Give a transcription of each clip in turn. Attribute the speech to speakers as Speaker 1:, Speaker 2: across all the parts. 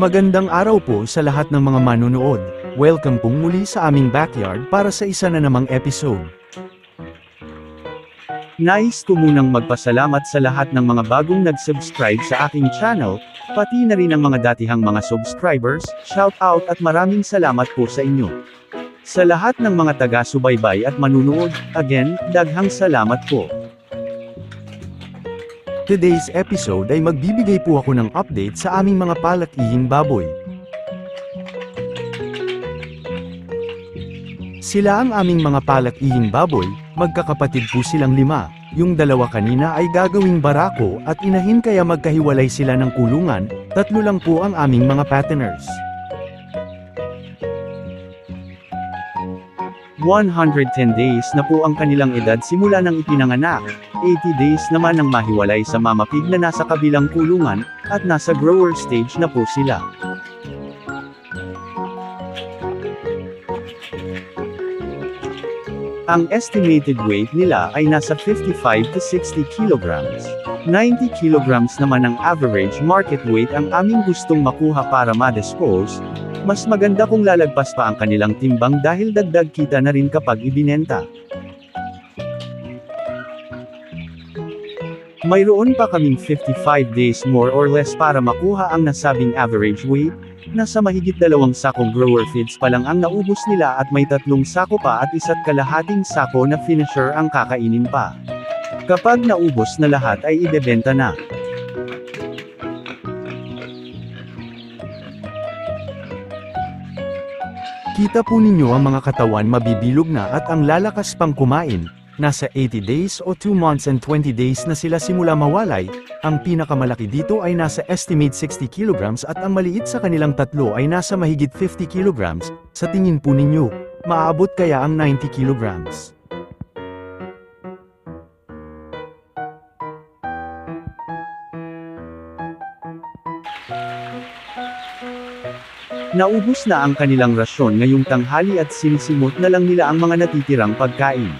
Speaker 1: Magandang araw po sa lahat ng mga manunood. Welcome pong muli sa aming backyard para sa isa na namang episode. Nais ko munang magpasalamat sa lahat ng mga bagong nag-subscribe sa aking channel, pati na rin ang mga datihang mga subscribers, shout out at maraming salamat po sa inyo. Sa lahat ng mga taga-subaybay at manunood, again, daghang salamat po. Today's episode ay magbibigay po ako ng update sa aming mga palakihing baboy. Sila ang aming mga palakihing baboy, magkakapatid po silang lima. Yung dalawa kanina ay gagawing barako at inahin kaya magkahiwalay sila ng kulungan, tatlo lang po ang aming mga patterners. 110 days na po ang kanilang edad simula ng ipinanganak, 80 days naman ang mahiwalay sa mama pig na nasa kabilang kulungan, at nasa grower stage na po sila. Ang estimated weight nila ay nasa 55 to 60 kilograms. 90 kilograms naman ang average market weight ang aming gustong makuha para ma-dispose, mas maganda kung lalagpas pa ang kanilang timbang dahil dagdag kita na rin kapag ibinenta. Mayroon pa kaming 55 days more or less para makuha ang nasabing average weight, nasa mahigit dalawang sakong grower feeds pa lang ang naubos nila at may tatlong sako pa at isa't kalahating sako na finisher ang kakainin pa. Kapag naubos na lahat ay ibebenta na. Kita po ninyo ang mga katawan mabibilog na at ang lalakas pang kumain, nasa 80 days o 2 months and 20 days na sila simula mawalay, ang pinakamalaki dito ay nasa estimate 60 kilograms at ang maliit sa kanilang tatlo ay nasa mahigit 50 kilograms, sa tingin po ninyo, maaabot kaya ang 90 kilograms. Naubos na ang kanilang rasyon ngayong tanghali at sinisimot na lang nila ang mga natitirang pagkain.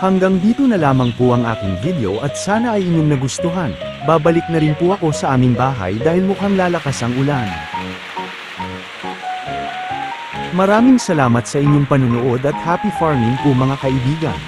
Speaker 1: Hanggang dito na lamang po ang aking video at sana ay inyong nagustuhan. Babalik na rin po ako sa aming bahay dahil mukhang lalakas ang ulan. Maraming salamat sa inyong panunood at happy farming po mga kaibigan.